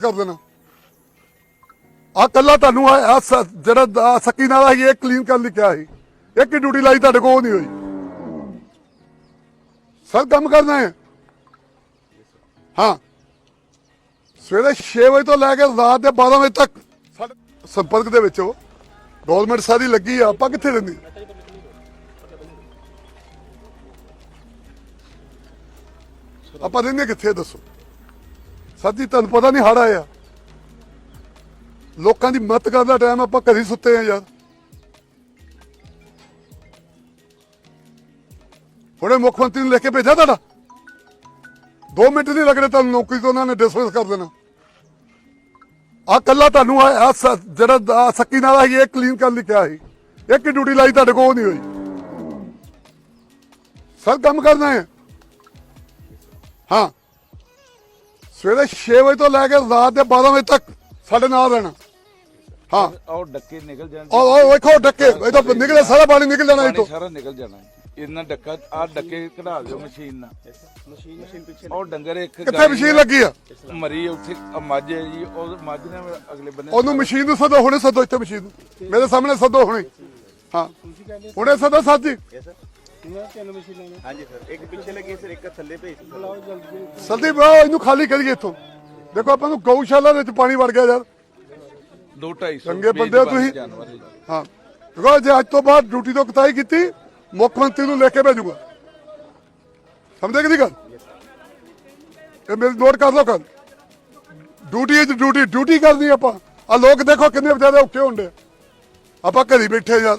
ਕਰ ਦੇਣਾ। ਆ ਕੱਲਾ ਤੁਹਾਨੂੰ ਆ ਜਿਹੜਾ ਸੱਕੀ ਨਾਲ ਹੈ ਇਹ ਕਲੀਨ ਕਰਨ ਲਈ ਸੀ। ਇੱਕ ਹੀ ਡਿਊਟੀ ਲਾਈ ਤੁਹਾਡੇ ਕੋਲ ਨਹੀਂ ਹੋਈ? ਸਰ ਕੰਮ ਕਰਨਾ ਹੈ। ਹਾਂ। ਸਵੇਰੇ 6 ਵਜੇ ਤੋਂ ਲੈ ਕੇ ਰਾਤ ਦੇ 12 ਵਜੇ ਤੱਕ ਸੰਪਰਕ ਦੇ ਵਿੱਚ ਉਹ ਗਵਰਨਮੈਂਟ ਸਾਰੀ ਲੱਗੀ ਆ, ਆਪਾਂ ਕਿੱਥੇ ਰਹਿੰਦੇ? ਆਪਾਂ ਰਹਿੰਦੇ ਕਿੱਥੇ ਦੱਸੋ? ਸਾਡੀ ਤੁਹਾਨੂੰ ਪਤਾ ਨਹੀਂ ਹੜ ਆਇਆ। ਲੋਕਾਂ ਦੀ ਮਦਦ ਕਰਨ ਦਾ ਟਾਈਮ ਆਪਾਂ ਘਰੀ ਸੁੱਤੇ ਆ ਯਾਰ। ਹੁਣੇ ਮੁੱਖ ਮੰਤਰੀ ਨੂੰ ਲਿਖ ਕੇ ਭੇਜਿਆ ਤੁਹਾਡਾ। 2 ਮਿੰਟ ਨਹੀਂ ਲੱਗਣੇ ਤੁਹਾਨੂੰ ਨੌਕਰੀ ਤੋਂ, ਉਹਨਾਂ ਨੇ ਡਿਸਮਿਸ ਕਰ ਦੇਣਾ। ਆ ਕੱਲਾ ਤੁਹਾਨੂੰ ਆ ਜਿਹੜਾ ਆਹ ਸੱਕੀ ਨਾਲ ਹੈ ਇਹ ਕਲੀਨ ਕਰਨ ਲਈ ਕਿਹਾ ਸੀ। ਇੱਕ ਡਿਊਟੀ ਲਾਈ ਤੁਹਾਡੇ ਕੋਲ ਉਹ ਨਹੀਂ ਹੋਈ। ਸਰ ਕੰਮ ਕਰਨਾ ਹੈ। ਹਾਂ। ਸਵੇਰੇ 6 ਵਜੇ ਤੋਂ ਲੈ ਕੇ ਰਾਤ ਦੇ 12 ਵਜੇ ਤੱਕ ਸਾਡੇ ਨਾਲ ਰਹਿਣਾ। ਹਾਂ। ਔਰ ਡੱਕੇ ਨਿਕਲ ਜਾਣ ਉਹ ਉਹ ਵੇਖੋ ਡੱਕੇ। ਇਹ ਤਾਂ ਨਿਕਲੇ ਸਾਰਾ ਪਾਣੀ ਨਿਕਲ ਜਾਣਾ ਪਾਣੀ ਇਤੋਂ ਸਾਰਾ ਨਿਕਲ ਜਾਣਾ। ਇੰਨਾ ਡੱਕਾ ਆ ਡੱਕੇ ਕਢਾ ਦਿਓ ਮਸ਼ੀਨ ਨਾਲ। ਮਸ਼ੀਨ ਮਸ਼ੀਨ ਪਿੱਛੇ ਉਹ ਡੰਗਰ ਇੱਕ ਕਿੱਥੇ ਮਸ਼ੀਨ ਲੱਗੀ ਆ? ਮਰੀ ਉੱਥੇ ਮੱਝ ਹੈ ਜੀ ਉਹ ਮੱਝ ਨੇ ਅਗਲੇ ਬੰਨੇ ਉਹਨੂੰ ਮਸ਼ੀਨ ਨੂੰ ਸਦੋ ਹੁਣੇ ਸਦੋ ਇੱਥੇ ਮਸ਼ੀਨ। ਨੂੰ। ਮੇਰੇ ਸਾਹਮਣੇ ਸਦੋ ਹੁਣੇ। ਹਾਂ। ਹੁਣੇ ਸਦੋ ਸਾਥ। ਜੀ ਇਹਨਾਂ ਤਿੰਨ ਮਸ਼ੀਨਾਂ ਨੇ। ਹਾਂਜੀ ਸਰ ਇੱਕ ਪਿੱਛੇ ਲੱਗੀ ਸਰ ਇੱਕ ਥੱਲੇ ਭੇਜ ਬੁਲਾਓ ਜਲਦੀ ਸੰਦੀਪ ਆਓ ਇਹਨੂੰ ਖਾਲੀ ਕਰੀਏ ਇੱਥੋਂ। ਦੇਖੋ ਆਪਾਂ ਨੂੰ ਗਊਸ਼ਾਲਾ ਦੇ ਵਿੱਚ ਪਾਣੀ ਵੜ ਗਿਆ ਯਾਰ। ਦੋ ਢਾਈ ਸੌ ਚੰਗੇ ਬੰਦੇ ਹੋ ਤੁਸੀਂ। ਹੈ। ਦੇਖੋ ਜੇ ਅੱਜ ਤੋਂ ਬਾਅਦ ਡਿਊਟੀ ਤੋਂ ਕਤਾਈ ਕੀਤੀ ਮੁੱਖ ਮੰਤਰੀ ਨੂੰ ਲੈ ਕੇ ਭੇਜੂਗਾ। ਸਮਝੇ ਕਿ ਨਹੀਂ ਗੱਲ? ਇਹ ਮੇਰੀ ਨੋਟ ਕਰ ਲਓ ਕੱਲ ਡਿਊਟੀ ਹੈ ਡਿਊਟੀ। ਡਿਊਟੀ ਕਰਨੀ ਆਪਾਂ। ਆ ਲੋਕ ਦੇਖੋ ਕਿੰਨੇ ਵਿਚਾਰੇ ਔਖੇ ਹੁੰਦੇ ਆ। ਆਪਾਂ ਘਰੀ ਬੈਠੇ ਯਾਰ।